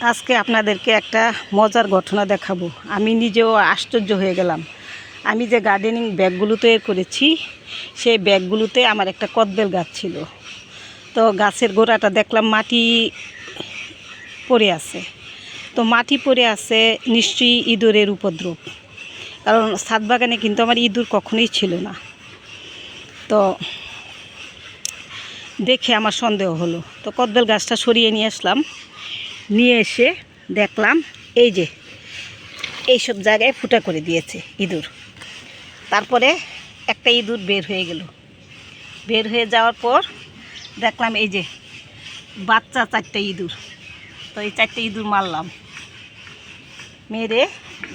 আজকে আপনাদেরকে একটা মজার ঘটনা দেখাবো। আমি নিজেও আশ্চর্য হয়ে গেলাম। আমি যে গার্ডেনিং ব্যাগগুলো তৈরি করেছি, সেই ব্যাগগুলোতে আমার একটা কদবেল গাছ ছিল। তো গাছের গোড়াটা দেখলাম মাটি পড়ে আছে। তো মাটি পড়ে আছে নিশ্চয়ই ইঁদুরের উপদ্রব। কারণ ছাদ বাগানে কিন্তু আমার ইঁদুর কখনোই ছিল না। তো দেখে আমার সন্দেহ হলো। তো কদবেল গাছটা সরিয়ে নিয়ে আসলাম। নিয়ে এসে দেখলাম, এই যে, এইসব জায়গায় ফুটা করে দিয়েছে ইঁদুর। তারপরে একটা ইঁদুর বের হয়ে গেল। বের হয়ে যাওয়ার পর দেখলাম, এই যে, বাচ্চা চারটে ইঁদুর। তো এই চারটে ইঁদুর মারলাম। মেরে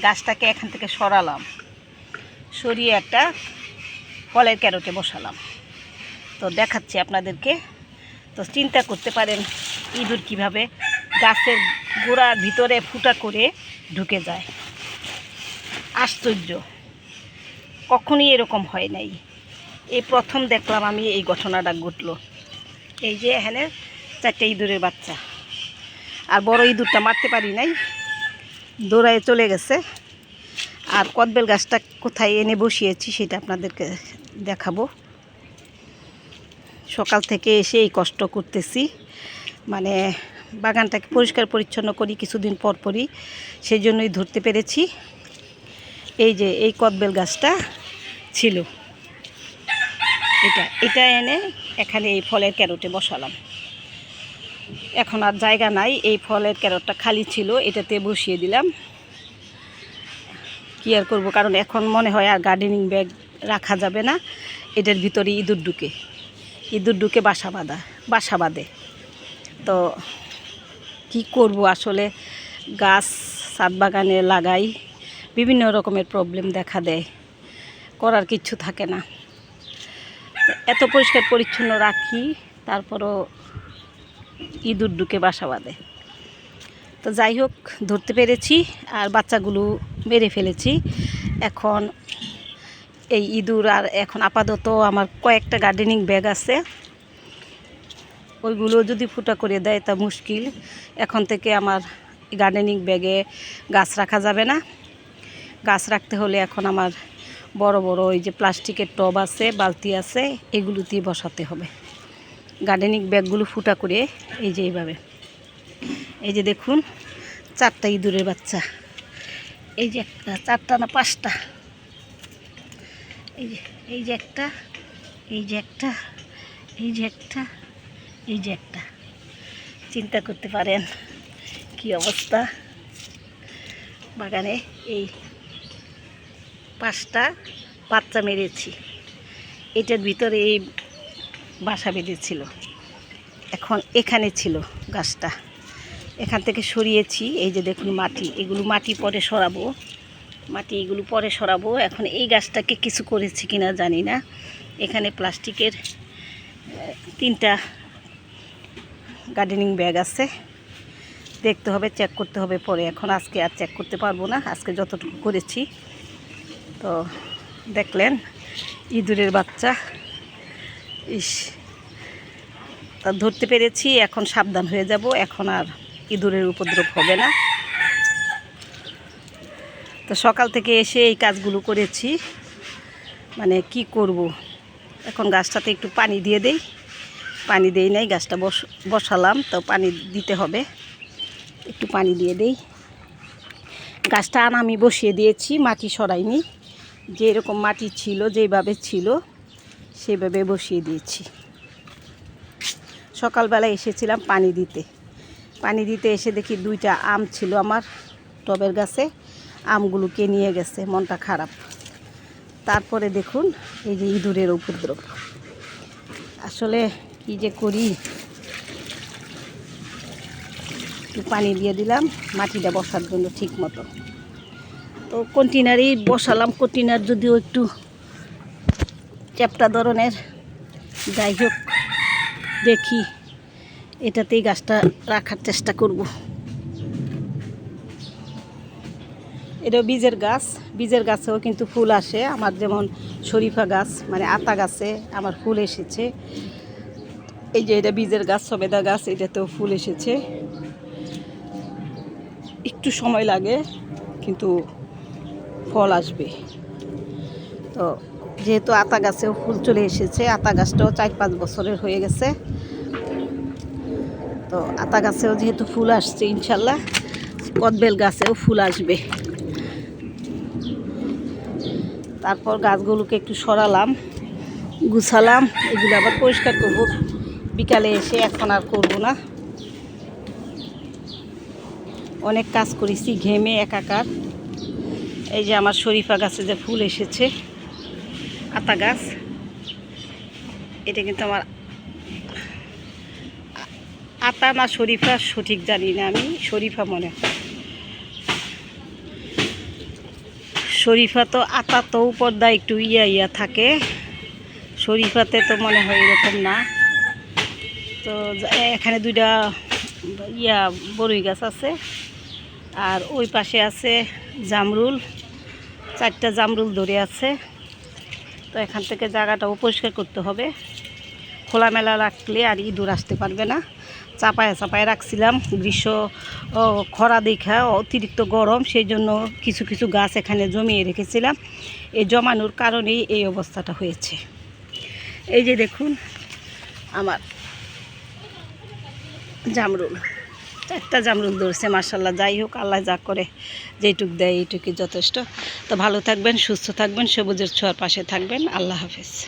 গাছটাকে এখান থেকে সরালাম। সরিয়ে একটা কলের ক্যারোটে বসালাম। তো দেখাচ্ছি আপনাদেরকে। তো চিন্তা করতে পারেন, ইঁদুর কীভাবে গাছের গোড়ার ভিতরে ফুটা করে ঢুকে যায়। আশ্চর্য। কখনই এরকম হয় নাই। এই প্রথম দেখলাম আমি এই ঘটনাটা ঘটলো। এই যে এখানে চারটে ইঁদুরের বাচ্চা। আর বড় ইঁদুরটা মারতে পারি নাই। দৌড়ায় চলে গেছে। আর কদবেল গাছটা কোথায় এনে বসিয়েছি সেটা আপনাদেরকে দেখাবো। সকাল থেকে এসে এই কষ্ট করতেছি। মানে বাগানটাকে পরিষ্কার পরিচ্ছন্ন করি, কিছুদিন পর পরই। সেই জন্যই ধরতে পেরেছি। এই যে, এই কদবেল গাছটা ছিল। এটা এটা এনে এখানে এই ফলের ক্যারোটে বসালাম। এখন আর জায়গা নাই, এই ফলের ক্যারটটা খালি ছিল, এটাতে বসিয়ে দিলাম। কী আর করব, কারণ এখন মনে হয় আর গার্ডেনিং ব্যাগ রাখা যাবে না। এটার ভিতরে ইঁদুর ঢুকে। ইঁদুর ঢুকে বাসা বাঁধা, বাসা বাঁধে। তো কি করব আসলে? গাছ ছাদ বাগানে লাগাই, বিভিন্ন রকমের প্রবলেম দেখা দেয়। করার কিচ্ছু থাকে না। এত পরিষ্কার পরিচ্ছন্ন রাখি, তারপরও ইঁদুর ঢুকে বাসা বাঁধে। তো যাই হোক, ধরতে পেরেছি, আর বাচ্চাগুলো মেরে ফেলেছি। এখন এই ইঁদুর আর এখন আপাতত আমার কয়েকটা গার্ডেনিং ব্যাগ আছে। ওইগুলো যদি ফুটা করে দেয় তা মুশকিল। এখন থেকে আমার গার্ডেনিং ব্যাগে গাছ রাখা যাবে না। গাছ রাখতে হলে এখন আমার বড় বড় ওই যে প্লাস্টিকের টব আছে, বালতি আছে এগুলোতেই বসাতে হবে। গার্ডেনিং ব্যাগগুলো ফুটা করে এই যে এইভাবে। এই যে দেখুন, চারটা ইঁদুরের বাচ্চা। এই যে একটা, চারটা না পাঁচটা? এই যে এই যে একটা, এই যে একটা, এই যে একটা। এই যে একটা। চিন্তা করতে পারেন কি অবস্থা? বাগানে এই পাঁচটা বাচ্চা মেরেছি। এটার ভিতরে এই বাসা বেঁধেছিল। এখন এখানে ছিল গাছটা। এখান থেকে সরিয়েছি, এই যে দেখুন মাটি। এগুলো মাটি পরে সরাবো। মাটি এগুলো পরে সরাবো। এখন এই গাছটাকে কিছু করেছি কিনা জানি না। এখানে প্লাস্টিকের তিনটা গার্ডেনিং ব্যাগ আছে। দেখতে হবে চেক করতে হবে পরে। এখন আজকে আর চেক করতে পারব না, আজকে যতটুকু করেছি। তো দেখলেন, ইঁদুরের বাচ্চা। ইস, তা ধরতে পেরেছি, এখন সাবধান হয়ে যাব। এখন আর ইঁদুরের উপদ্রব হবে না। তো সকাল থেকে এসে এই কাজগুলো করেছি। মানে কি করব? এখন গাছটাতে একটু পানি দিয়ে দেই। পানি দেই নাই, গাছটা বস, বসালাম, তো পানি দিতে হবে। একটু পানি দিয়ে দেই। গাছটা আনা আমি বসিয়ে দিয়েছি, মাটি সরাইনি। যে এরকম মাটি ছিল, যেভাবে ছিল, সেভাবে বসিয়ে দিয়েছি। সকালবেলা এসেছিলাম পানি দিতে। পানি দিতে এসে দেখি দুইটা আম ছিল আমার টবের গাছে। আমগুলোকে নিয়ে গেছে, মনটা খারাপ। তারপরে দেখুন, এই যে ইঁদুরের উপদ্রব। আসলে কি যে করি? একটু পানি দিয়ে দিলাম, মাটিটা বসার জন্য ঠিক মতো। তো কন্টেনারেই বসালাম কন্টেনার যদিও একটু চ্যাপটা ধরনের। যাই হোক, দেখি এটাতেই গাছটা রাখার চেষ্টা করব। এটা বীজের গাছ, বীজের গাছেও কিন্তু ফুল আসে। আমার যেমন শরীফা গাছ মানে আতা গাছে, আমার ফুল এসেছে। এই যে এটা বীজের গাছ, সবেদা গাছ, এটাতেও ফুল এসেছে। একটু সময় লাগে, কিন্তু ফল আসবে। তো যেহেতু আতা গাছেও ফুল চলে এসেছে, আতা গাছটাও চার পাঁচ বছরের হয়ে গেছে। তো আতা গাছেও যেহেতু ফুল আসছে, ইনশাল্লাহ কদবেল গাছেও ফুল আসবে। তারপর গাছগুলোকে একটু সরালাম, গুছালাম, এগুলো আবার পরিষ্কার করব। বিকালে এসে এখন আর করব না। অনেক কাজ করেছি, ঘেমে একাকার। এই যে আমার শরীফা গাছে যে ফুল এসেছে, আতা গাছ, এটা কিন্তু আমার আতা না শরীফা সঠিক জানি না আমি, শরীফা মনে হয়। শরীফা তো আতা তো উপর দা একটু ইয়া ইয়া থাকে, শরীফাতে তো মনে হয় এরকম না। তো এখানে দুইটা ইয়া বরুই গাছ আছে। আর ওই পাশে আছে জামরুল, চারটা জামরুল ধরে আছে। তো এখান থেকে জায়গাটাও পরিষ্কার করতে হবে। খোলামেলা রাখলে আর ইঁদুর আসতে পারবে না। চাপায় চাপায় রাখছিলাম, গ্রীষ্ম খরা দেখা, অতিরিক্ত গরম, সেই জন্য কিছু কিছু গাছ এখানে জমিয়ে রেখেছিলাম। এই জমানোর কারণেই এই অবস্থাটা হয়েছে। এই যে দেখুন, আমার জামরুল। একটা জামরুল ধরছে মার্শাল্লাহ যাই হোক, আল্লাহ যা করে যেইটুক দেয় এইটুকুই যথেষ্ট। তো ভালো থাকবেন, সুস্থ থাকবেন, সবুজের ছোঁয়ার পাশে থাকবেন। আল্লাহ হাফেজ।